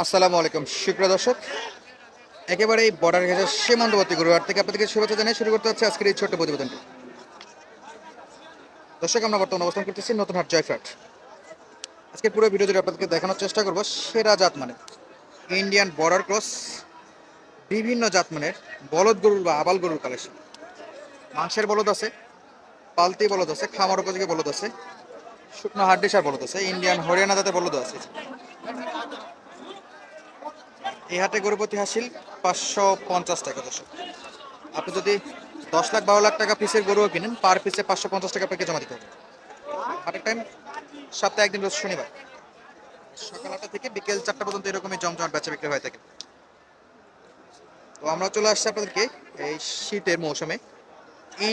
আসসালামু আলাইকুম। সুপ্রিয় দর্শক একেবারে বর্ডার ঘেঁষে সীমান্তবর্তী গরুহাট থেকে আপনাদেরকে শুভেচ্ছা জানিয়ে শুরু করতে হচ্ছে আজকের এই ছোট্ট প্রতিবেদনটি। দর্শক, আমরা বর্তমানে অবস্থান করতেছি নতুন হাট জয়ফ্রাট আজকে পুরো ভিডিও জুড়ে আপনাদেরকে দেখানোর চেষ্টা করব সেরা জাত মানে ইন্ডিয়ান বর্ডার ক্রস, বিভিন্ন জাত মানের বলদ গরুর বা আবাল গরুর কালেকশন। মাংসের বলদ আছে, পালতি বলদ আছে, খামার উপযোগী বলদ আছে, শুকনো হাড্ডিসার বলদ আছে, ইন্ডিয়ান হরিয়ানা জাতের বলদ আছে। এই হাটে গরু প্রতি হাসিল পাঁচশো পঞ্চাশ টাকা দর্শক। আপনি যদি দশ লাখ, বারো লাখ টাকা পিসের গরুও কিনেন পার পিসে পাঁচশো পঞ্চাশ টাকা আপনাকে জমা দিতে হবে। হাটের টাইম সপ্তাহে একদিন রোজ শনিবার। সকাল আটটা থেকে বিকেল চারটা পর্যন্ত এরকমই জমজমাট বেচা বিক্রি হয়ে থাকে। তো আমরা চলে আসছি আপনাদেরকে এই শীতের মৌসুমে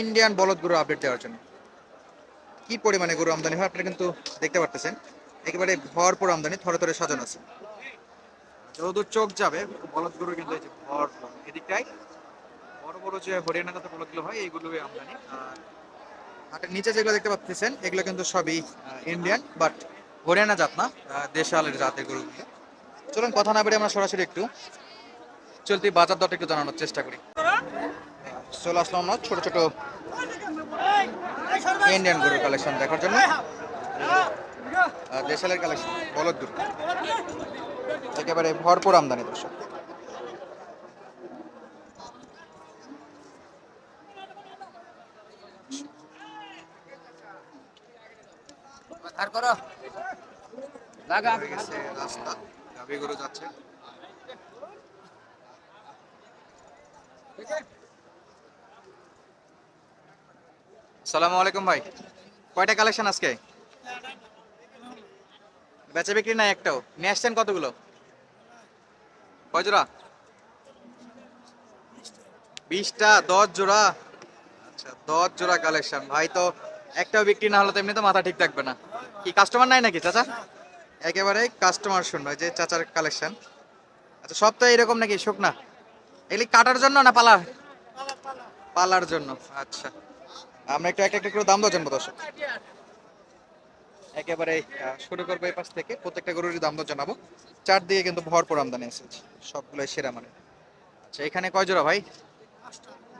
ইন্ডিয়ান বলদ গরু আপডেট দেওয়ার জন্য। কি পরিমাণে গরু আমদানি হয় আপনারা কিন্তু দেখতে পারতেছেন। একেবারে ভরপুর আমদানি, থরে থরে সাজানো আছে। যতদূর চোখ যাবে, বলদ গরু কিন্তু এই যে ভরপুর এদিকটাই। বড় বড় যে হরিয়ানা জাতের বলদগুলো হয় এইগুলো আমদানি। আর হাটের নিচে যেগুলো দেখতে পাচ্ছেন, এগুলো কিন্তু সবই ইন্ডিয়ান বাট হরিয়ানা জাত না দেশালের জাতের গরুগুলো চলুন কথা না বেড়ে আমরা সরাসরি একটু চলতি বাজার দরটা একটু জানানোর চেষ্টা করি। চলে আসলাম আমরা ছোট ছোট ইন্ডিয়ান গরুর কালেকশন দেখার জন্য। দেশালের কালেকশন বলদ গরু। একেবারে ভরপুর আমদানি দর্শক। রাস্তা। গরু যাচ্ছে। সালামু আলাইকুম ভাই। কয়টা কালেকশন আজকে? বেচা বিক্রি নাই একটাও। নিয়ে আসছেন কতগুলো? কয় জোড়া বিশটা দশ জোড়া আচ্ছা দশ জোড়া কালেকশন ভাই তো একটাও বিক্রি না হলে তো এমনি তো মাথা ঠিক থাকবে না। কি কাস্টমার নাই নাকি, চাচা? একেবারে কাস্টমার শূন্য যে চাচার কালেকশন আচ্ছা সপ্তাহে এরকম নাকি শুকনা এগুলি কাটার জন্য না পালার? পালার জন্য। আচ্ছা। আমরা একটু একটা একটা করে দাম দর জানব দর্শক। একেবারে শুরু করব এই পাশ থেকে। প্রত্যেকটা গরুরই দাম দর জানাব। চার দিকে কিন্তু ভরপুর আমদানি আছে। সবগুলোই সেরা মানে আচ্ছা এখানে কয় জোড়া ভাই?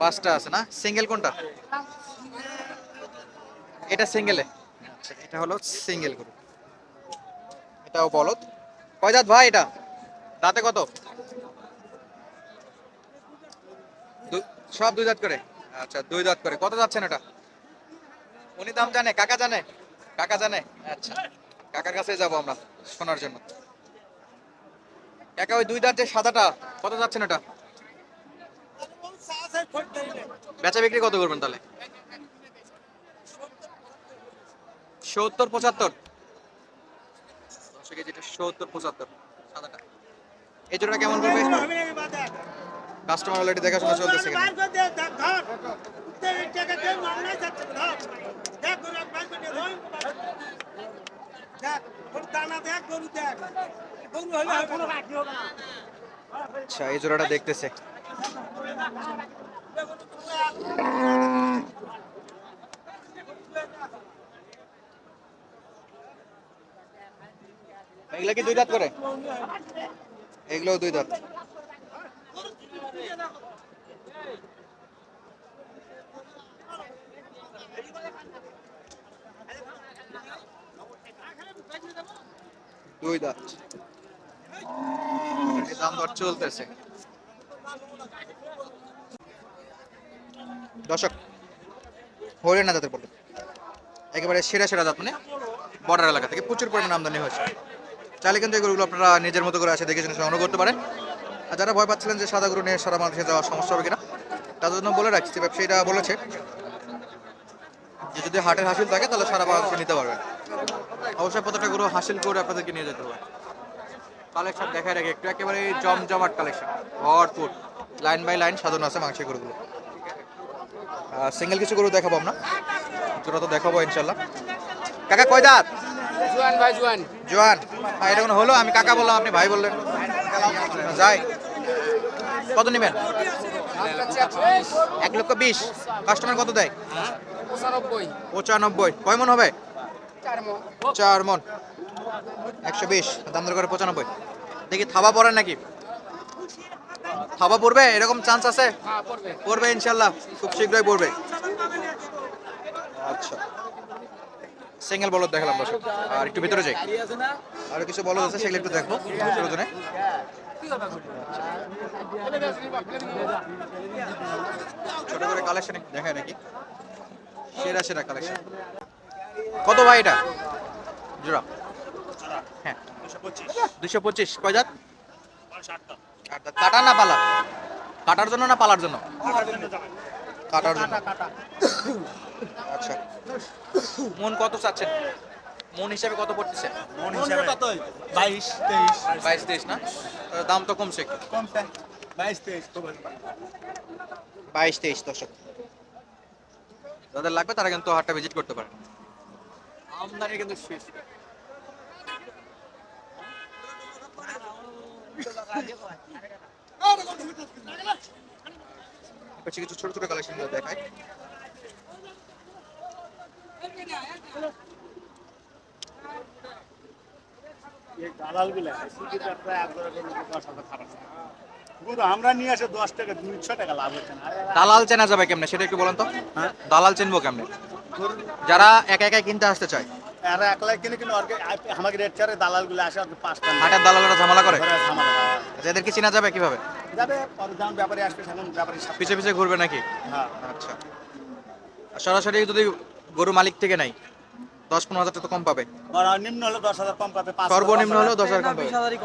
পাঁচটা আছে না? সিঙ্গেল কোনটা? এটা সিঙ্গেলে? আচ্ছা এটা হলো সিঙ্গেল গরু। এটাও বলদ। কয় জাত ভাই এটা? দাঁতে কত? সব দুই দাঁত করে? আচ্ছা দুই দাঁত করে। কত যাচ্ছেন এটা? উনি দাম জানে, কাকা জানে? কাকা জানে? আচ্ছা কাকার কাছে যাব আমরা শোনার জন্য। কাকা, ওই দুই দাঁত যে সাদাটা, কত যাচ্ছেন এটা বেচা বিক্রি কত করবেন তাহলে? সত্তর, পঁচাত্তর? সত্তর, পঁচাত্তর এই জোড়া কেমন করবে কাস্টমার অলরেডি দেখাশোনা চলতেছে আচ্ছা এই জোড়াটা দেখতেছে। এগুলা কি দুই দাঁত করে? এগুলো দুই দাঁত। দুই দাঁত দাম দর চলতেছে। দর্শক হরিয়ানা জাতের বলুন একেবারে সেরা সেরা জাত মানে বর্ডার এলাকা থেকে প্রচুর পরিমাণে আমদানি হয়েছে। চাইলে কিন্তু এগুলো আপনারা নিজের মতো করে আসে দেখে শুনে সংগ্রহ করতে পারেন। আর যারা ভয় পাচ্ছিলেন যে সাদা গরু নিয়ে সারা মানুষে যাওয়ার সমস্যা হবে কিনা, তাদের জন্য বলে রাখছি ব্যবসায়ীরা বলেছে যে যদি হাটের হাসিল থাকে তাহলে সারা বাংলাদেশে নিতে পারবেন। অবশ্যই প্রত্যেকটা গরু হাসিল করে আপনাদেরকে নিয়ে যেতে হবে। কালেকশন দেখায় রাখে একটু একেবারে জমজমাট কালেকশন ভরপুর। লাইন বাই লাইন সাজানো আছে মাংসের গরুগুলো। সিঙ্গেল কিছু গরু দেখাবো আমরা। জোড়া তো দেখাবো ইনশাল্লাহ কাকা কয় দাঁত? জুয়ান ভাই জুয়ান। জোয়ান। ভাই এটা কোনো হলো? আমি কাকা বললাম আপনি ভাই বললেন। যাই। কত নেবেন? এক লক্ষ বিশ। কাস্টমার কত দেয়? পঁচানব্বই। পঁচানব্বই। কয় মন হবে? চার মন। একশো বিশ। দাম দর করে পঁচানব্বই। দেখি থাবা পড়ে নাকি? থাবা পড়বে? এরকম চান্স আছে? হ্যাঁ পড়বে। ইনশাল্লাহ। খুব শীঘ্রই পড়বে। আচ্ছা। সিঙ্গেল বলদ দেখালাম দর্শক। আর একটু ভিতরে যাই। আর কিছু বলদ আছে সেগুলো একটু দেখব। প্রয়োজনে ছোট করে কালেকশন দেখায় নাকি। সেরা সেরা কালেকশন কত ভাই এটা? জোড়া। হ্যাঁ। দুশো পঁচিশ। কয় জাত? আট দাঁত। কাটা না পালা? কাটার জন্য না পালার জন্য? কাটার জন্য। আচ্ছা। মন কত চাচ্ছেন? মন হিসাবে কত পড়তেছে? মন হিসাবে বাইশ তেইশ। বাইশ তেইশ না? দাম তো কমছে। কমতে বাইশ তেইশ বাইশ তেইশ দশক। যাদের লাগবে তারা কিন্তু হাটটা ভিজিট করতে পারে আমদানি কিন্তু শেষ। কিছু ছোট ছোট কালেকশন দেখায় দশ হাজার খারাপ আমরা নিয়ে আসে দশ টাকা দুইশো টাকা লাভ হচ্ছে না। দালাল চেনা যাবে কেমনে? সেটা একটু বলেন তো। হ্যাঁ? দালাল চিনবো কেমনে? যারা একা একা কিনতে আসতে চায়। কিনে ওর আমাকে রেট চারে দালালগুলো আসে পাঁচটা হাটের দালালরা ঝামেলা করে? ঘরে ঝামেলা হয়। আচ্ছা, এদেরকে চিনা যাবে কীভাবে? যাবে পরে ব্যাপারে আসবে তখন ব্যাপারে পিছে পিছে ঘুরবে নাকি? হ্যাঁ। আচ্ছা। আর সরাসরি যদি গরু মালিক থেকে নাই দশ পনেরো হাজার তো কম পাবে। নিম্ন হলে দশ হাজার কম পাবে সর্বনিম্ন কম হলেও দশ হাজার কম পাবে।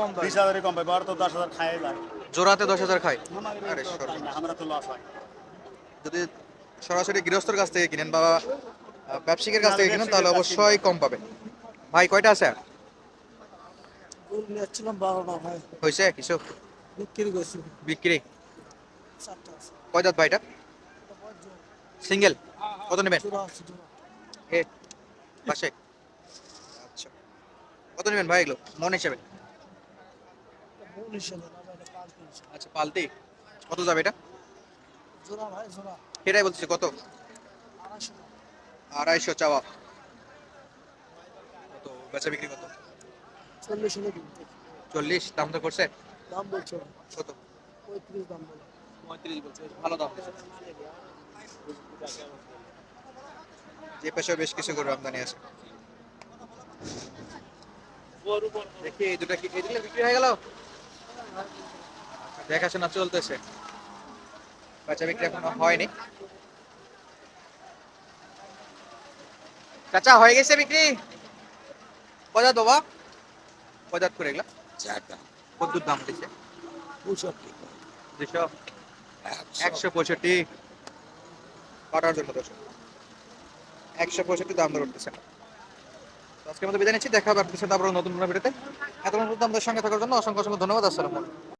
পাবে। বিশ হাজারই কম পাবে আর তো দশ হাজার খায় যায়। জোড়াতে দশ হাজার খায়। আরে যদি সরাসরি গৃহস্থর কাছ থেকে কিনেন বা আহ, ব্যবসায়িকের কাছ থেকে কিনেন তাহলে অবশ্যই কম পাবে ভাই কয়টা আছে? হয়েছে কিছু? বিক্রি কয় দাঁত ভাইটা সিঙ্গেল কত নেবেন? পাশে। আচ্ছা। কত নেবেন ভাই এগুলো? মন হিসেবে? মূল হিসেবে। আচ্ছা পালতি কত যাবে এটা? জোড়া ভাই জোড়া। এটাই বলছি কত? আড়াইশো। চাওয়া। কত? বেচা বিক্রি কত? চল্লিশ চল্লিশ? দাম তো করছে? দাম বলছো। কত? পঁয়ত্রিশ দাম পঁয়ত্রিশ বলছে ভালো দাম যে পেশায় বেশ কিছু করে আমদানি আছে। দেখি এই দুটা কি এই বিক্রি হয়ে গেল? দেখাশোনা চলতেছে। বাচ্চা বিক্রি এখনও হয়নি। চাচা হয়ে গেছে বিক্রি? কজা বাবা। কজাত করে এগুলা কত দাম পঁয়ষট্টি। দুশো। একশো। পঁয়ষট্টি। কাটার জন্য দশ। একশো পঁয়ষট্টি দাম দর উঠতেছে। আজকের মতো বিদায় নিচ্ছি। দেখা হবে আপনার সাথে আবার নতুন কোনো ভিডিওতে। এতক্ষণ পর্যন্ত আমাদের সঙ্গে থাকার জন্য অসংখ্য অসংখ্য ধন্যবাদ। আসসালামু আলাইকুম।